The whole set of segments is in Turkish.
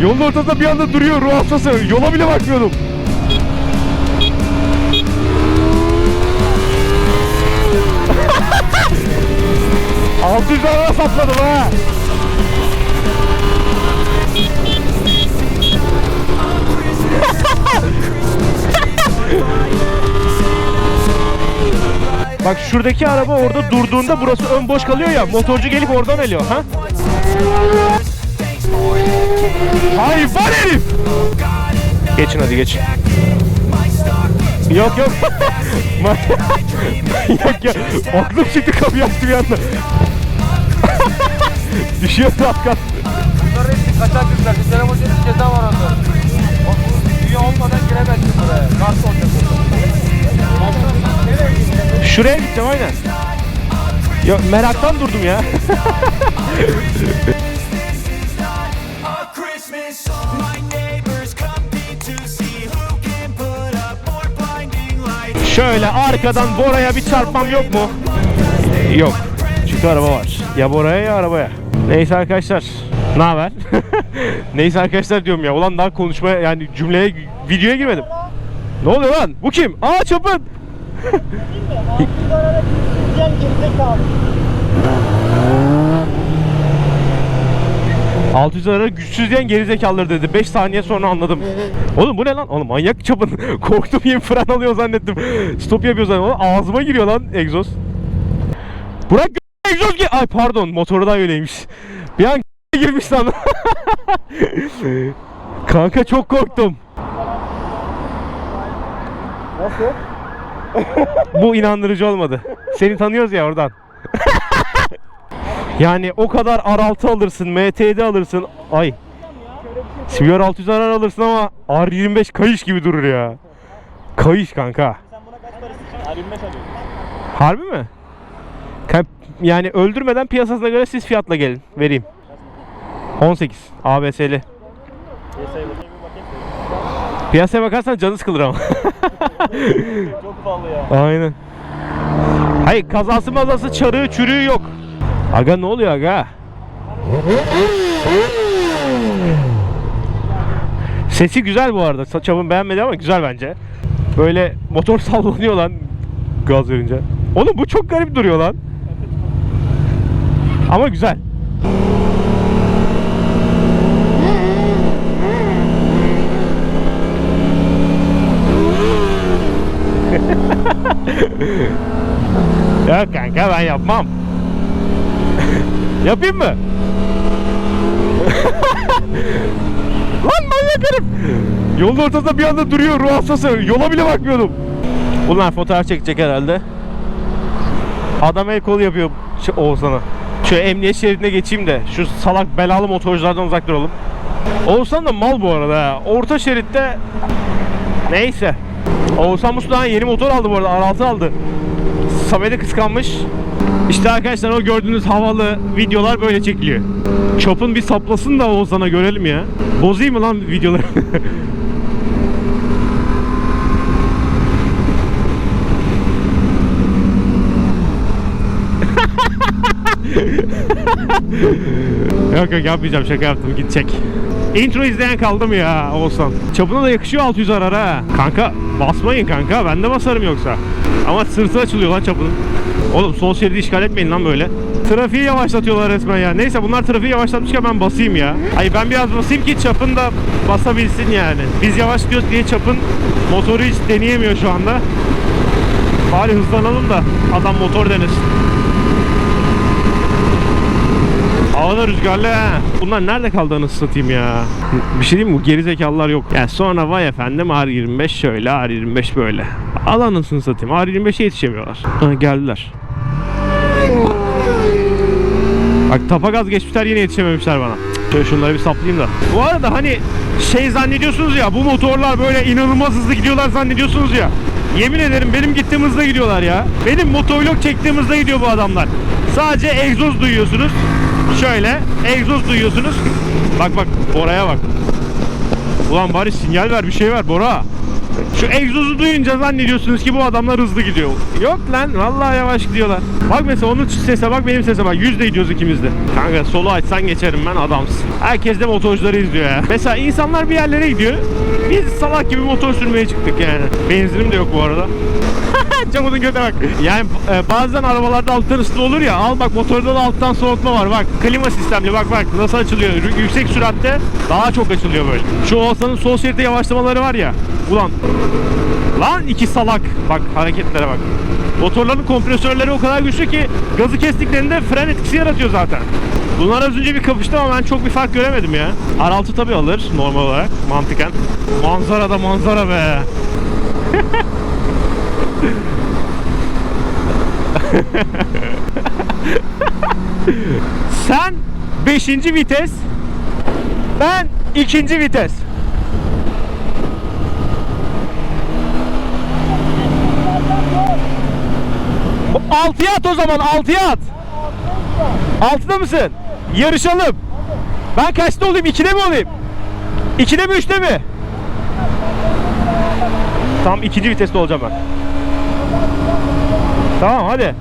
Yolun ortasında bir anda duruyor ruh hastası. Yola bile bakmıyordum. Altı yüz araba sapladım ha. Bak şuradaki araba orada durduğunda burası ön boş kalıyor ya. Motorcu gelip oradan alıyor. Ha? Hayvan herif! Geçin hadi geç. Yok yok. yok yok. Aklım çıktı kapıyı açtı bir anda. Düşüyor alt kat. Bunlar hepsi kaçak kızlar. Bir sene boyunca bir ceza var onların. Bak bu üye olmadan giremezsin buraya. Kart olacak? Şuraya gideceğim aynen. Ya meraktan durdum ya. Şöyle arkadan Bora'ya bir çarpmam yok mu? Yok. Çünkü araba var. Ya Bora'ya ya arabaya. Neyse arkadaşlar. Ne haber? Neyse arkadaşlar diyorum ya. Ulan daha konuşmaya yani cümleye videoya girmedim. Ne oluyor lan? Bu kim? Aa çapın. 600 ara güçsüz diyen gerizekalıları dedi. 5 saniye sonra anladım. Oğlum bu ne lan? Oğlum manyak çapın. Korktum yeni fren alıyor zannettim. Stop yapıyor zannettim. Oğlum ağzıma giriyor lan egzoz. Burak egzoz gi- Ay pardon motoru da öyleymiş. Bir an girmiş lan. Kanka çok korktum. Nasıl? Bu inandırıcı olmadı. Seni tanıyoruz ya oradan. Yani o kadar R6 alırsın, MTD alırsın. Ay. CBR 600 arar alırsın ama R25 kayış gibi durur ya. Kayış kanka. Harbi mi? Yani öldürmeden piyasasına göre siz fiyatla gelin. Vereyim. 18 ABS'li. Piyasaya bakarsan canı sıkılır ama. Çok pahalı ya. Aynen. Hayır kazası mazası çarığı çürüğü yok. Aga ne oluyor aga? Sesi güzel bu arada. Saçamın beğenmedi ama güzel bence. Böyle motor sallanıyor lan gaz verince. Oğlum bu çok garip duruyor lan. Ama güzel. Ya kanka ben yapmam. Yapayım mı? Lan manyak herif. Yolun ortasında bir anda duruyor ruh hastası. Yola bile bakmıyordum. Bunlar fotoğraf çekecek herhalde. Adam el kolu yapıyor Oğuzhan'a. Şöyle emniyet şeridine geçeyim de şu salak belalı motorculardan uzak duralım. Oğuzhan da mal bu arada. Orta şeritte neyse. Oğuzhan Musluhan yeni motor aldı bu arada. R6 aldı. Samet'e kıskanmış. İşte arkadaşlar o gördüğünüz havalı videolar böyle çekiliyor. Chop'un bir saplasın da Oğuzhan'a görelim ya. Bozayım mı lan videoları? yok yok yapmayacağım şaka yaptım gidecek. Intro izleyen kaldı mı ya Oğuzhan? Çapına da yakışıyor 600 arar ha. Kanka basmayın kanka ben de basarım yoksa. Ama sırtı açılıyor lan çapının. Oğlum sol şeridi işgal etmeyin lan böyle. Trafiği yavaşlatıyorlar resmen ya. Neyse bunlar trafiği yavaşlatmışken ben basayım ya. Hayır ben biraz basayım ki çapın da basabilsin yani. Biz yavaş diyoruz diye çapın motoru hiç deneyemiyor şu anda. Bari hızlanalım da adam motor denesin. Havada rüzgarlı ha. Bunlar nerede kaldı anasını satayım ya. Bir şey diyeyim mi? Bu gerizekalılar yok. Yani sonra vay efendim R25 şöyle R25 böyle. Al anasını satayım. R25'e yetişemiyorlar. Ha, geldiler. Bak tapa gaz geçmişler yine yetişememişler bana. Şöyle şunları bir saplayayım da. Bu arada hani şey zannediyorsunuz ya bu motorlar böyle inanılmaz hızlı gidiyorlar zannediyorsunuz ya. Yemin ederim benim gittiğim hızla gidiyorlar ya. Benim motovlog çektiğim hızla gidiyor bu adamlar. Sadece egzoz duyuyorsunuz. Şöyle egzoz duyuyorsunuz. Bak bak Bora'ya bak. Ulan bari sinyal ver bir şey ver Bora. Şu egzozu duyunca zannediyorsunuz ki bu adamlar hızlı gidiyor. Yok lan vallahi yavaş gidiyorlar. Bak mesela onun sese bak benim sese bak. Yüzde gidiyoruz ikimiz de. Kanka solu açsan geçerim ben adamsın. Herkes de motorcuları izliyor ya. Mesela insanlar bir yerlere gidiyor. Biz salak gibi motor sürmeye çıktık yani. Benzinim de yok bu arada. Camının göte bak. Yani e, bazen arabalarda alttan ısıtma olur ya. Al bak motorda da alttan soğutma var. Bak klima sistemli bak bak nasıl açılıyor. Yü- Yüksek süratte daha çok açılıyor böyle. Şu Oğuzhan'ın sol şeritte yavaşlamaları var ya. Ulan. Lan iki salak. Bak hareketlere bak. Motorların kompresörleri o kadar güçlü ki gazı kestiklerinde fren etkisi yaratıyor zaten. Bunlar az önce bir kapıştı ama ben çok bir fark göremedim ya. R6 tabi alır normal olarak mantıken. Manzara da manzara be. Sen 5. vites, ben 2. vites. O- Altıya at o zaman, altıya at. Altıda mısın? Yarışalım. Ben kaçta olayım? İkide mi olayım? İkide mi, üçte mi? Tam ikinci viteste olacağım ben. Tamam hadi.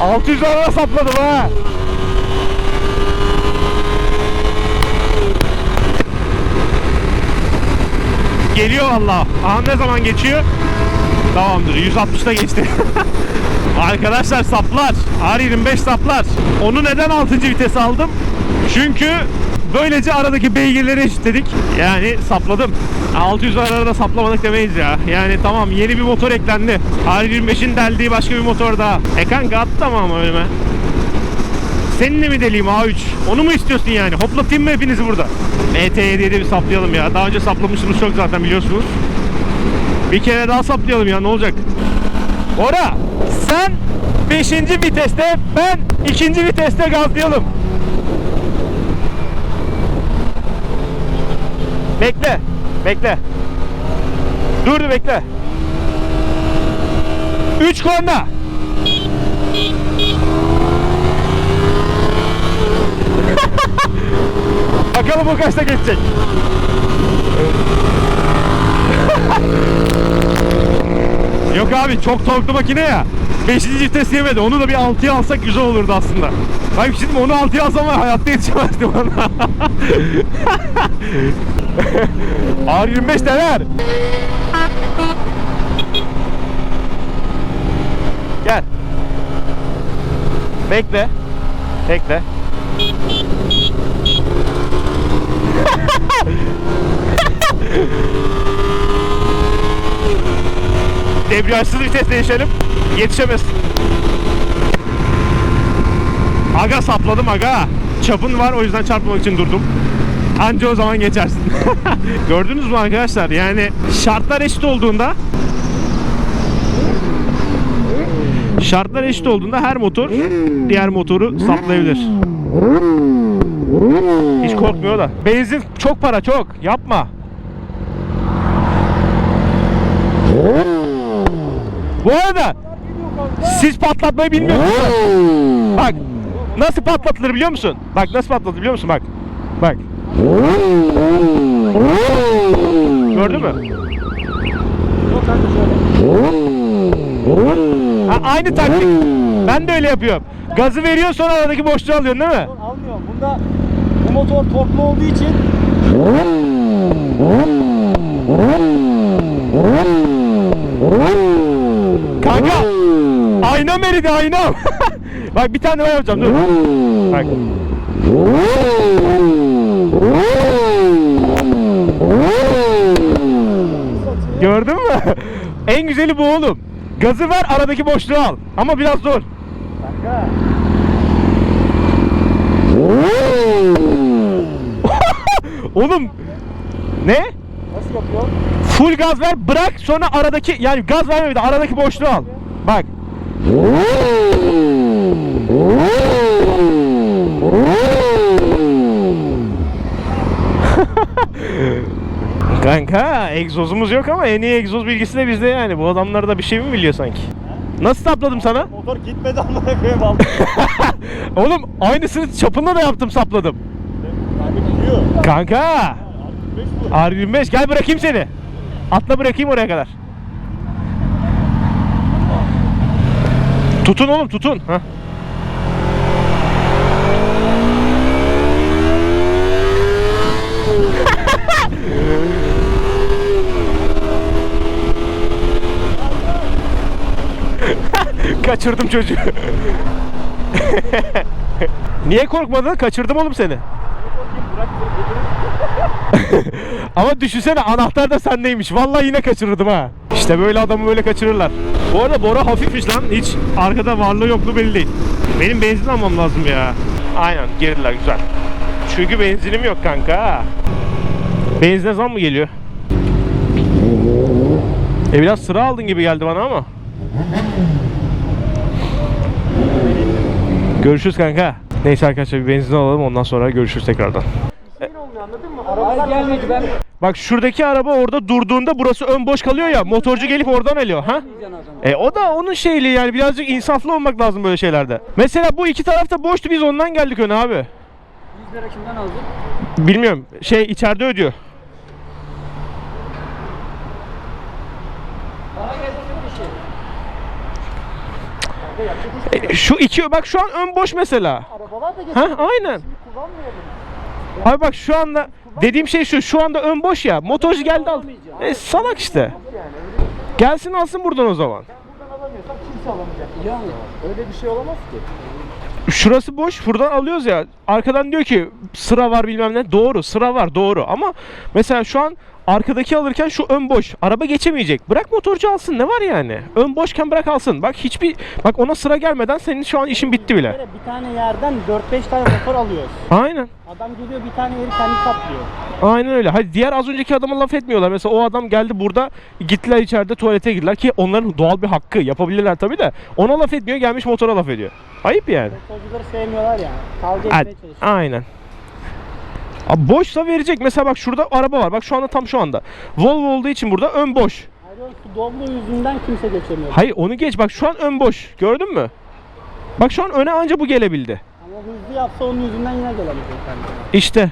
Altı yüz sapladım ha. Geliyor valla. Aha ne zaman geçiyor? Tamamdır 160'da geçti. Arkadaşlar saplar. R25 saplar. Onu neden 6. vites aldım? Çünkü böylece aradaki beygirleri eşitledik. Yani sapladım. 600 arada saplamadık demeyiz ya. Yani tamam yeni bir motor eklendi. R25'in deldiği başka bir motor daha. E kanka attı ama önüme. Seninle mi deliyim A3? Onu mu istiyorsun yani? Hoplatayım mı hepinizi burada? MT7'ye de bir saplayalım ya. Daha önce saplamışsınız çok zaten biliyorsunuz. Bir kere daha saplayalım ya ne olacak? Ora sen 5. viteste ben 2. viteste gazlayalım. Bekle. Bekle. Dur bekle. 3 korna. Bakalım o kaçta geçecek. Yok abi çok torklu makine ya. 5. vites yemedi. Onu da bir 6'ya alsak güzel olurdu aslında. Bak şimdi onu 6'ya alsam var, hayatta yetişemezdim ona. R25 neler? Gel. Bekle. Bekle. Debriyajsız vites değişelim. Yetişemez. Aga sapladım aga. Çapın var o yüzden çarpmamak için durdum. Anca o zaman geçersin. Gördünüz mü arkadaşlar? Yani şartlar eşit olduğunda Şartlar eşit olduğunda her motor diğer motoru saplayabilir. Hiç korkmuyor da. Benzin çok para çok. Yapma. Bu arada siz patlatmayı bilmiyorsunuz. Bak nasıl patlatılır biliyor musun? Bak nasıl patlatılır biliyor musun? Bak. Bak. Gördün mü? Ha, aynı taktik. Ben de öyle yapıyorum. Gazı veriyor sonra aradaki boşluğu alıyorsun değil mi? Almıyorum. Bunda bu motor torklu olduğu için Kanka. Aynam eridi aynam. Bak bir tane daha yapacağım dur. Bak. Gördün mü? En güzeli bu oğlum. Gazı ver aradaki boşluğu al. Ama biraz zor. kanka. Oğlum ne? Yapıyor? Full gaz ver bırak sonra aradaki yani gaz verme bir de aradaki boşluğu al. Bak. Kanka egzozumuz yok ama en iyi egzoz bilgisi de bizde yani. Bu adamlar da bir şey mi biliyor sanki? Nasıl sapladım sana? Motor gitmedi amına koyayım aldım. Oğlum aynısını çapında da yaptım sapladım. Yani gidiyor. Kanka. 5 bu. R25 gel bırakayım seni. Atla bırakayım oraya kadar. Tutun oğlum tutun. Hah. Kaçırdım çocuğu. Niye korkmadın? Kaçırdım oğlum seni. Ama düşünsene anahtar da sendeymiş. Vallahi yine kaçırırdım ha. İşte böyle adamı böyle kaçırırlar. Bu arada Bora hafifmiş lan. Hiç arkada varlığı yokluğu belli değil. Benim benzin almam lazım ya. Aynen girdiler güzel. Çünkü benzinim yok kanka. Benzine zam mı geliyor? E biraz sıra aldın gibi geldi bana ama. Görüşürüz kanka. Neyse arkadaşlar bir benzin alalım ondan sonra görüşürüz tekrardan. Hayır gelmedi ben. Bak şuradaki araba orada durduğunda burası ön boş kalıyor ya. Motorcu gelip oradan alıyor. Ha? E o da onun şeyliği yani birazcık insaflı olmak lazım böyle şeylerde. Mesela bu iki tarafta boştu biz ondan geldik öne abi. 100 lira kimden aldın? Bilmiyorum. Şey içeride ödüyor. Şey. E, şu iki bak şu an ön boş mesela. Arabalar da Ha aynen. kullanmayalım. Abi bak şu anda dediğim şey şu. Şu anda ön boş ya. Motorcu geldi aldı. E salak işte. Gelsin alsın buradan o zaman. Buradan alamıyorsam kimse alamayacak. Yani öyle bir şey olamaz ki. Şurası boş. Buradan alıyoruz ya. Arkadan diyor ki sıra var bilmem ne. Doğru sıra var doğru. Ama mesela şu an arkadaki alırken şu ön boş. Araba geçemeyecek. Bırak motorcu alsın. Ne var yani? Ön boşken bırak alsın. Bak hiçbir bak ona sıra gelmeden senin şu an işin bitti bile. Bir tane yerden 4-5 tane motor alıyoruz. Aynen. Adam geliyor bir tane yeri kendi kaplıyor. Aynen öyle. Hadi diğer az önceki adama laf etmiyorlar. Mesela o adam geldi burada gittiler içeride tuvalete girdiler ki onların doğal bir hakkı. Yapabilirler tabii de. Ona laf etmiyor gelmiş motora laf ediyor. Ayıp yani. Motorcuları sevmiyorlar ya. Kavga etmeye çalışıyor. aynen. Abi boşsa verecek. Mesela bak şurada araba var. Bak şu anda tam şu anda. Volvo olduğu için burada ön boş. Su dolduğu yüzünden kimse geçemiyor. Hayır onu geç. Bak şu an ön boş. Gördün mü? Bak şu an öne anca bu gelebildi. Ama hızlı yapsa onun yüzünden yine gelemeyecek bence. İşte.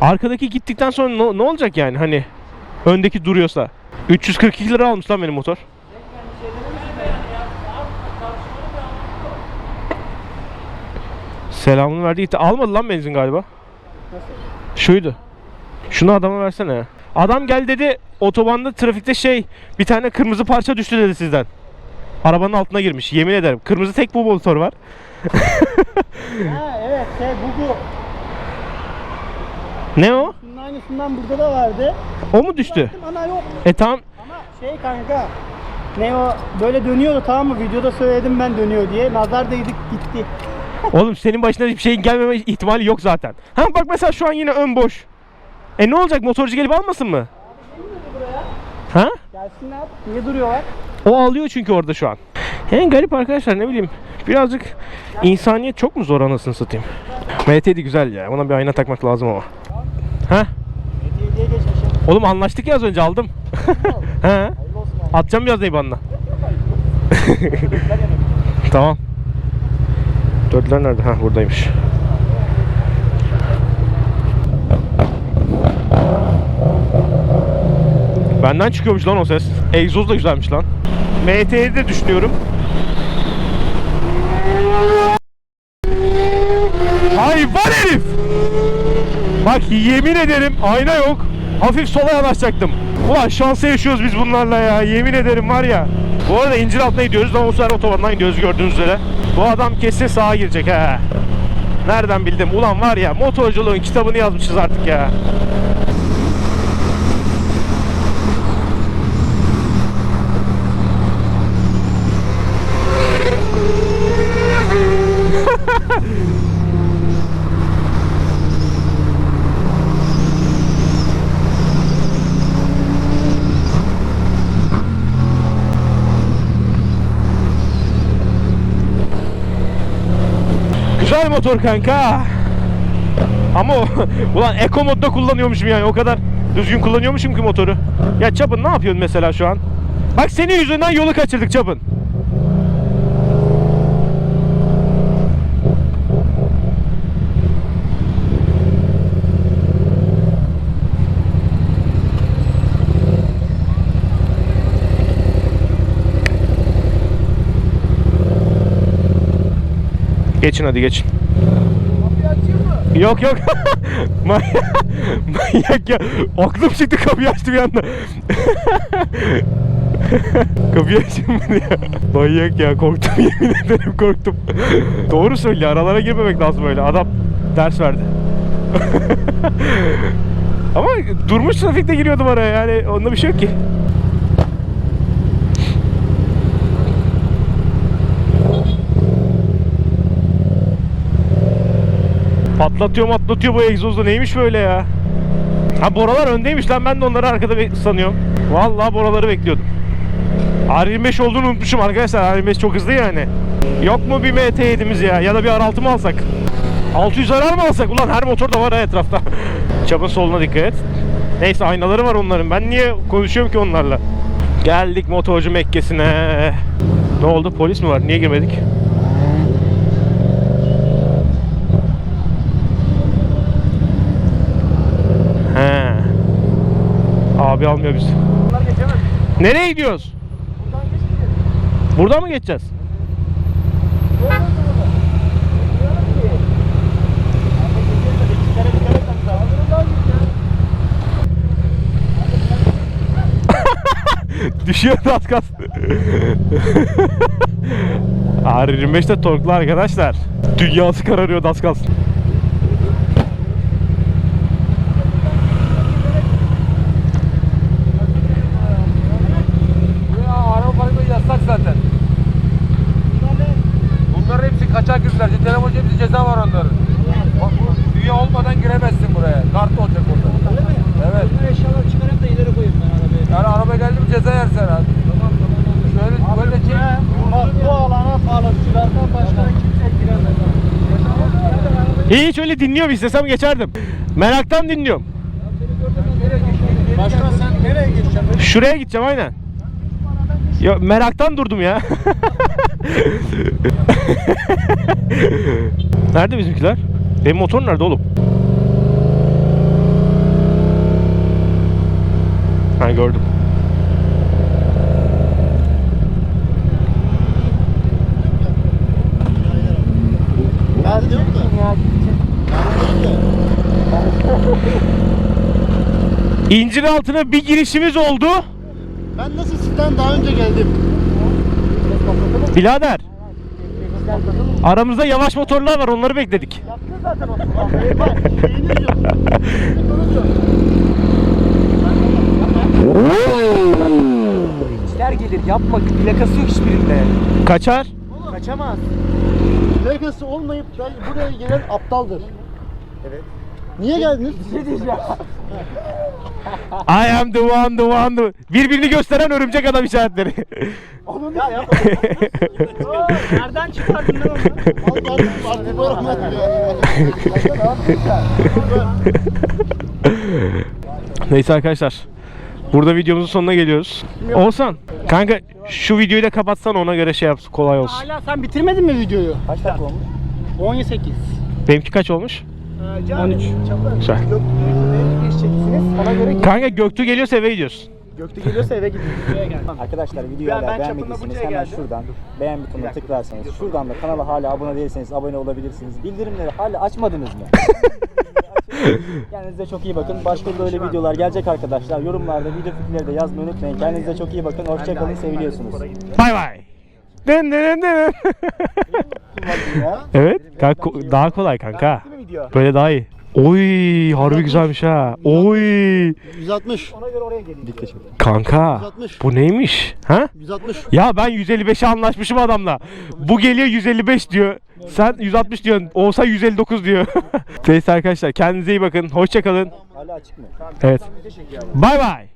Arkadaki gittikten sonra ne, ne olacak yani hani öndeki duruyorsa. 342 lira almış lan benim motor. Selamını verdi gitti. Almadı lan benzin galiba. Şuydu. Şunu adama versene ya. Adam gel dedi otobanda trafikte şey bir tane kırmızı parça düştü dedi sizden. Arabanın altına girmiş yemin ederim. Kırmızı tek bu motor var. ha evet şey bu bu. Ne o? Bunun aynısından burada da vardı. O mu düştü? Baktım ana yok. E tamam Ama şey kanka. Ne o böyle dönüyordu tamam mı? Videoda söyledim ben dönüyor diye. Nazar değdik gitti. Oğlum senin başına hiçbir şeyin gelmeme ihtimali yok zaten. Ha bak mesela şu an yine ön boş. E ne olacak motorcu gelip almasın mı? Ha? Gelsinler. Niye duruyorlar? O alıyor çünkü orada şu an. Yani garip arkadaşlar ne bileyim. Birazcık insaniyet çok mu zor anasını satayım. MT'di güzel ya. Ona bir ayna takmak lazım ama. Ha? Hediye geçmişim. Oğlum anlaştık ya az önce aldım. ha? Atacağım biraz IBAN'la. tamam. Dörtler nerede? Ha buradaymış. Benden çıkıyormuş lan o ses. Egzoz da güzelmiş lan. MT'yi de düşünüyorum. Hayvan herif! Bak yemin ederim ayna yok. Hafif sola yanaşacaktım. Ulan şansa yaşıyoruz biz bunlarla ya. Yemin ederim var ya. Bu arada incir altına gidiyoruz ama bu sefer otobandan gidiyoruz gördüğünüz üzere. Bu adam kesin sağa girecek ha. Nereden bildim? Ulan var ya motorculuğun kitabını yazmışız artık ya. Güzel motor kanka. Ama o, ulan eco modda kullanıyormuşum yani o kadar düzgün kullanıyormuşum ki motoru. Ya Çapın ne yapıyorsun mesela şu an? Bak senin yüzünden yolu kaçırdık Çapın. Geçin hadi geçin. Yok yok. Manyak, ya. Aklım çıktı kapıyı açtı bir anda. kapıyı ben ya. Manyak ya korktum yemin ederim korktum. Doğru söylüyor aralara girmemek lazım öyle. Adam ders verdi. Ama durmuş trafikte giriyordum araya yani onda bir şey yok ki. Patlatıyor atlatıyor bu egzozda neymiş böyle ya? Ha boralar öndeymiş lan ben de onları arkada sanıyorum. Vallahi boraları bekliyordum. R25 olduğunu unutmuşum arkadaşlar. R25 çok hızlı yani. Yok mu bir MT7'miz ya? Ya da bir R6 mı alsak? 600 arar mı alsak? Ulan her motor da var ha etrafta. Çapın soluna dikkat et. Neyse aynaları var onların. Ben niye konuşuyorum ki onlarla? Geldik motorcu Mekke'sine. Ne oldu? Polis mi var? Niye girmedik? He. Abi almıyor bizi. Nereye gidiyoruz? Buradan geçmeyeceğiz. Buradan mı geçeceğiz? Geçeceğiz. Düşüyor az kalsın. R25 de torklu arkadaşlar. Dünyası kararıyor az kalsın. Ya araba parkı yasak zaten. Bunların hepsi kaçak ürünler. Telefon hepsi ceza var onların. Bak bu üye olmadan giremezsin buraya. Kart olacak orada. Öyle mi? Evet. eşyaları çıkarıp da ileri koyayım ben arabaya. Yani araba geldi mi ceza yersen abi. Tamam tamam. Şöyle böyle çek. Bak bu alana sağlık çıkartan başka kimse giremez. Hiç öyle dinliyorum istesem geçerdim. Meraktan dinliyorum. Başkan sen nereye geçeceksin? Şuraya gideceğim aynen. Ya meraktan durdum ya. nerede bizimkiler? Benim motor nerede oğlum? Ha gördüm. Ben diyorum da. İncir altına bir girişimiz oldu. Ben nasıl sizden daha önce geldim? Birader. Aramızda yavaş motorlar var onları bekledik. Şeyini diyorum. İşler gelir yapma plakası yok hiçbirinde. Kaçar. Kaçamaz. Plakası olmayıp buraya gelen aptaldır. Evet. Niye geldiniz? I am the one the one the... Birbirini gösteren örümcek adam işaretleri. Ya yapma. Nereden çıkardın lan onu? Neyse arkadaşlar. Burada videomuzun sonuna geliyoruz. Oğuzhan kanka şu videoyu da kapatsan ona göre şey yap kolay olsun. Hala sen bitirmedin mi videoyu? Kaç dakika olmuş? 18. Benimki kaç olmuş? 13. Güzel. Geçeceksiniz. Ona göre Kanka Göktuğ geliyorsa eve gidiyoruz. Gökte geliyorsa eve gidin. Arkadaşlar videoyu Ben- hala ben beğenmediyseniz hemen geldim. şuradan beğen butonuna tıklarsanız şuradan da kanala hala abone değilseniz abone olabilirsiniz. Bildirimleri hala açmadınız mı? Kendinize çok iyi bakın. Başka böyle videolar gelecek arkadaşlar. Yorumlarda video fikirleri de yazmayı unutmayın. Kendinize çok iyi bakın. Hoşçakalın. Seviliyorsunuz. Bay bay. Dın dın dın. evet. Kanka, ko- daha kolay kanka. Böyle daha iyi. Oy harbi güzelmiş ha. Oy 160. kanka 160. bu neymiş? Ha? 160. Ya ben 155'e anlaşmışım adamla. Bu geliyor 155 diyor. Sen 160 diyorsun. Olsa 159 diyor. Neyse arkadaşlar kendinize iyi bakın. Hoşça kalın. Hala açık mı? Evet. Bay bay.